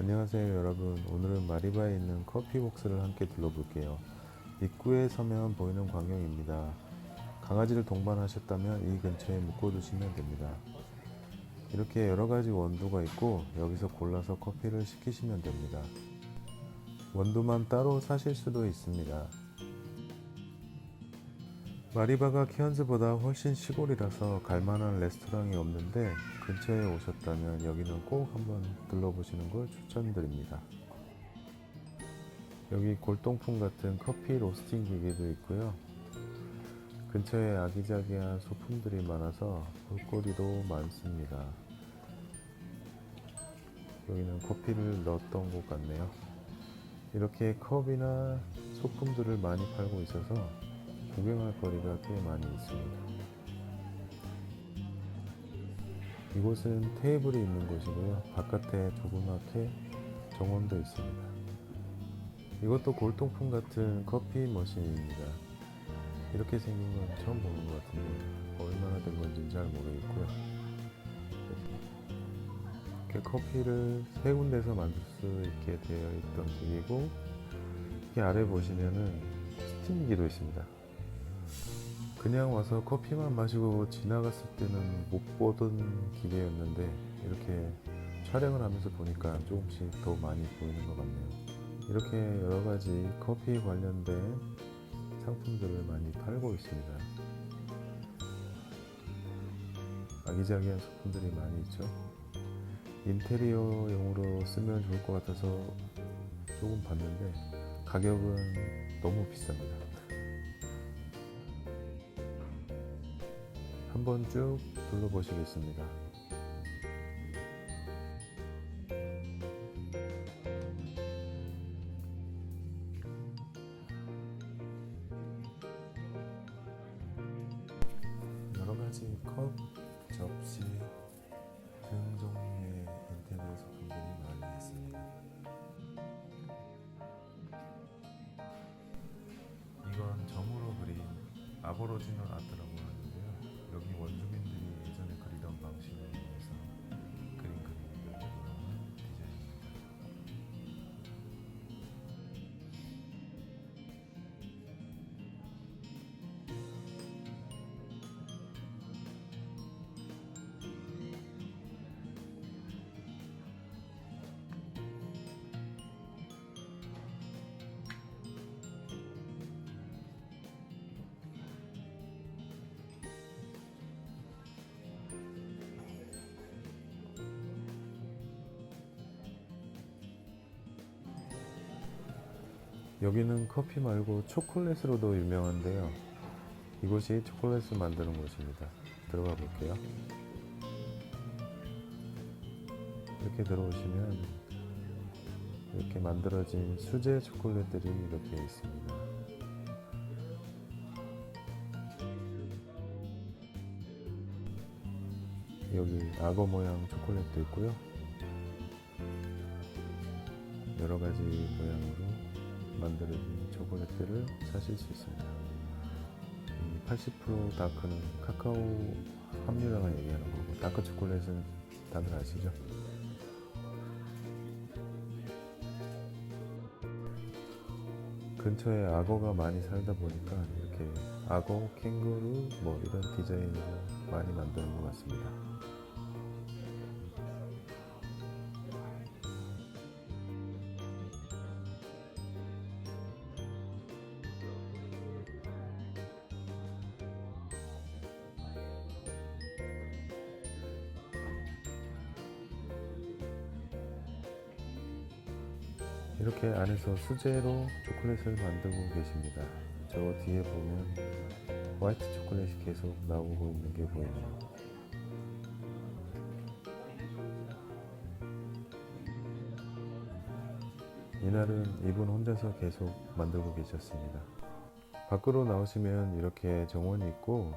안녕하세요 여러분. 오늘은 마리바에 있는 커피복스를 함께 둘러볼게요. 입구에 서면 보이는 광경입니다. 강아지를 동반하셨다면 이 근처에 묶어두시면 됩니다. 이렇게 여러가지 원두가 있고 여기서 골라서 커피를 시키시면 됩니다. 원두만 따로 사실 수도 있습니다 마리바가 키언즈보다 훨씬 시골이라서 갈만한 레스토랑이 없는데 근처에 오셨다면 여기는 꼭 한번 들러보시는 걸 추천드립니다. 여기 골동품 같은 커피 로스팅 기계도 있고요. 근처에 아기자기한 소품들이 많아서 볼거리도 많습니다. 여기는 커피를 넣었던 곳 같네요. 이렇게 컵이나 소품들을 많이 팔고 있어서 구경할 거리가 꽤 많이 있습니다. 이곳은 테이블이 있는 곳이고요. 바깥에 조그맣게 정원도 있습니다. 이것도 골동품 같은 커피 머신입니다. 이렇게 생긴 건 처음 보는 것 같은데 얼마나 된 건지는 잘 모르겠고요. 이렇게 커피를 세 군데서 만들 수 있게 되어 있던 기계고 이렇게 아래 보시면은 스팀기도 있습니다. 그냥 와서 커피만 마시고 지나갔을 때는 못 보던 기계였는데 이렇게 촬영을 하면서 보니까 조금씩 더 많이 보이는 것 같네요. 이렇게 여러 가지 커피 관련된 상품들을 많이 팔고 있습니다. 아기자기한 소품들이 많이 있죠. 인테리어용으로 쓰면 좋을 것 같아서 조금 봤는데 가격은 너무 비쌉니다. 한번 쭉 둘러보시겠습니다. 여러 가지 컵, 접시 등 종류의 인테리어 소품들이 많이 있습니다. 이건 점으로 그린 아보로지널 아트라고 여기는 커피 말고 초콜릿으로도 유명한데요. 이곳이 초콜릿을 만드는 곳입니다. 들어가 볼게요. 이렇게 들어오시면 이렇게 만들어진 수제 초콜릿들이 이렇게 있습니다. 여기 악어 모양 초콜릿도 있고요. 여러 가지 모양으로 만들어진 초콜릿들을 사실 수 있습니다. 이80% 다크는 카카오 함유량을 얘기하는 거고 다크 초콜릿은 다들 아시죠? 근처에 악어가 많이 살다 보니까 이렇게 악어, 캥거루 뭐 이런 디자인으로 많이 만드는 것 같습니다. 이렇게 안에서 수제로 초콜릿을 만들고 계십니다. 저 뒤에 보면 화이트 초콜릿이 계속 나오고 있는 게 보이네요. 이날은 이분 혼자서 계속 만들고 계셨습니다. 밖으로 나오시면 이렇게 정원이 있고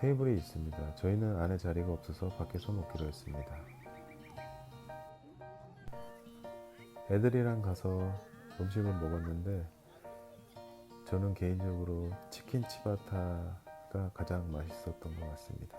테이블이 있습니다. 저희는 안에 자리가 없어서 밖에서 먹기로 했습니다. 애들이랑 가서 음식을 먹었는데 저는 개인적으로 치킨 치바타가 가장 맛있었던 것 같습니다.